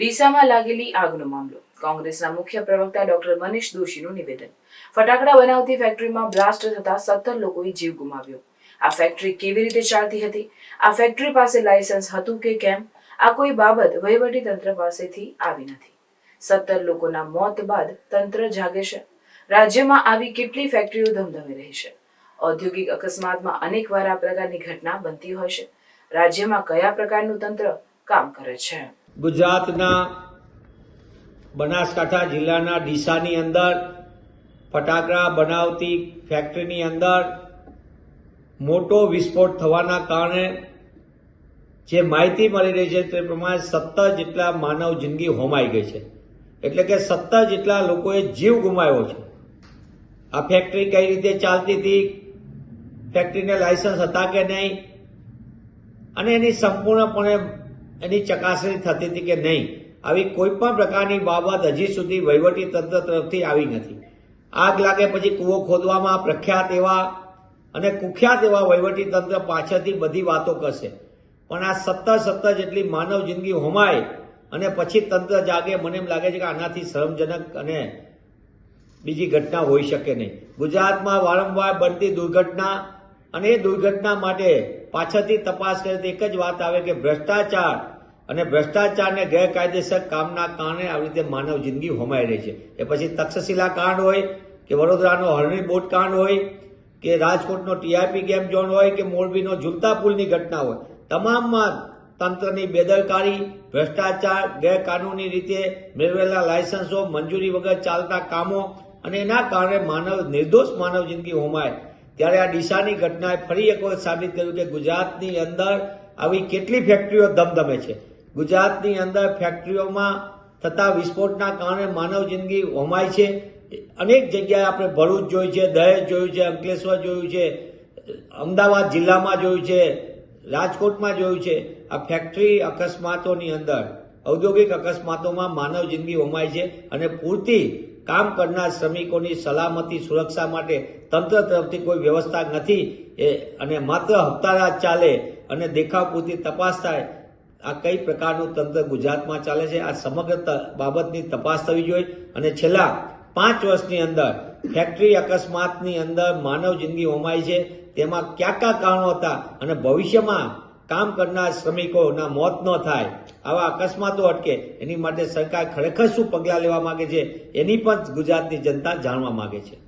ડીસામાં લાગેલી આગનો મામલો. કોંગ્રેસના મુખ્ય પ્રવક્તા ડોક્ટર મનીષ દોશીનું નિવેદન. ફટાકડા બનાવતી ફેક્ટરીમાં બ્લાસ્ટ થતા સત્તર લોકોએ જીવ ગુમાવ્યો. આ ફેક્ટરી કેવી રીતે ચાલતી હતી? આ ફેક્ટરી પાસે લાયસન્સ હતું કે કેમ? આ કોઈ બાબત વહીવટી તંત્ર પાસેથી આવી નથી. સત્તર લોકોના મોત બાદ તંત્ર જાગે છે. રાજ્યમાં આવી કેટલી ફેક્ટરીઓ ધમધમી રહી છે? ઔદ્યોગિક અકસ્માતમાં અનેકવાર આ પ્રકારની ઘટના બનતી હોય છે. રાજ્યમાં કયા પ્રકારનું તંત્ર કામ કરે છે? ગુજરાતના બનાસકાંઠા જિલ્લાના ડીસાની અંદર, ફટાકડા બનાવતી ફેક્ટરીની અંદર મોટો વિસ્ફોટ થવાના કારણે જે માહિતી મળી રહી છે તે પ્રમાણે સત્તર જેટલા માનવ જિંદગી હોમાઈ ગઈ છે. એટલે કે સત્તર જેટલા લોકોએ જીવ ગુમાવ્યો છે. આ ફેક્ટરી કઈ રીતે ચાલતી હતી? ફેક્ટરીને લાયસન્સ હતા કે નહીં? અને એની સંપૂર્ણપણે એની ચકાસણી થતી હતી કે નહીં. આવી કોઈ પણ પ્રકારની બાબત હજી સુધી વહીવટી તંત્ર તરફથી આવી નથી. આગ લાગે પછી કૂવો ખોદવામાં પ્રખ્યાત એવા અને કુખ્યાત એવા વહીવટી તંત્ર પાછળથી બધી વાતો કરશે. પણ આ સત્તર સત્તર જેટલી માનવ જિંદગી હોમાય અને પછી તંત્ર જાગે, મને એમ લાગે છે કે આનાથી શરમજનક અને બીજી ઘટના હોઈ શકે નહીં. ગુજરાતમાં વારંવાર બનતી દુર્ઘટના અને એ દુર્ઘટના માટે પાછળથી તપાસ કરે તો એક જ વાત આવે કે ભ્રષ્ટાચાર અને ભ્રષ્ટાચારને ગેરકાયદેસર કામના કારણે આવી રીતે માનવ જિંદગી હોમાઈ રહી છે. એ પછી તક્ષશિલા કાંડ હોય કે વડોદરાનો હરણી બોટ કાંડ હોય કે રાજકોટનો ટીઆરપી ગેમ ઝોન હોય કે મોરબીનો ઝુલતા પુલની ઘટના હોય. તમામમાં તંત્રની બેદરકારી, ભ્રષ્ટાચાર, ગેરકાનૂની રીતે મેળવેલા લાયસન્સો, મંજૂરી વગર ચાલતા કામો અને એના કારણે માનવ, નિર્દોષ માનવ જિંદગી હોમાય. ત્યારે આ ડીસાની ઘટનાએ ફરી એક વખત સાબિત કર્યું કે ગુજરાતની અંદર આવી કેટલી ફેક્ટરીઓ ધમધમે છે. ગુજરાતની અંદર ફેક્ટરીઓમાં થતા વિસ્ફોટના કારણે માનવ જિંદગી હોમાય છે. અનેક જગ્યાએ આપણે ભરૂચ જોયું છે, દહેજ જોયું છે, અંકલેશ્વર જોયું છે, અમદાવાદ જિલ્લામાં જોયું છે, રાજકોટમાં જોયું છે. આ ફેક્ટરી અકસ્માતોની અંદર ઔદ્યોગિક અકસ્માતોમાં માનવ જિંદગી હોમાય છે અને પૂરતી કામ કરનાર શ્રમિકોની સલામતી સુરક્ષા માટે તંત્ર તરફથી કોઈ વ્યવસ્થા નથી. એ અને માત્ર હપ્તારાજ ચાલે અને દેખાવ પૂરતી તપાસ થાય, આ કઈ પ્રકારનું તંત્ર ગુજરાતમાં ચાલે છે, આ સમગ્ર બાબતની તપાસ થવી જોઈએ. અને છેલ્લા પાંચ વર્ષની અંદર ફેક્ટરી અકસ્માતની અંદર માનવ જિંદગી હોમાય છે. તેમાં કયા કયા કારણો હતા અને ભવિષ્યમાં કામ કરનાર શ્રમિકોના મોત ન થાય. આવા અકસ્માતો અટકે એની માટે સરકાર ખરેખર શું પગલાં લેવા માંગે છે? એની પણ ગુજરાતની જનતા જાણવા માંગે છે.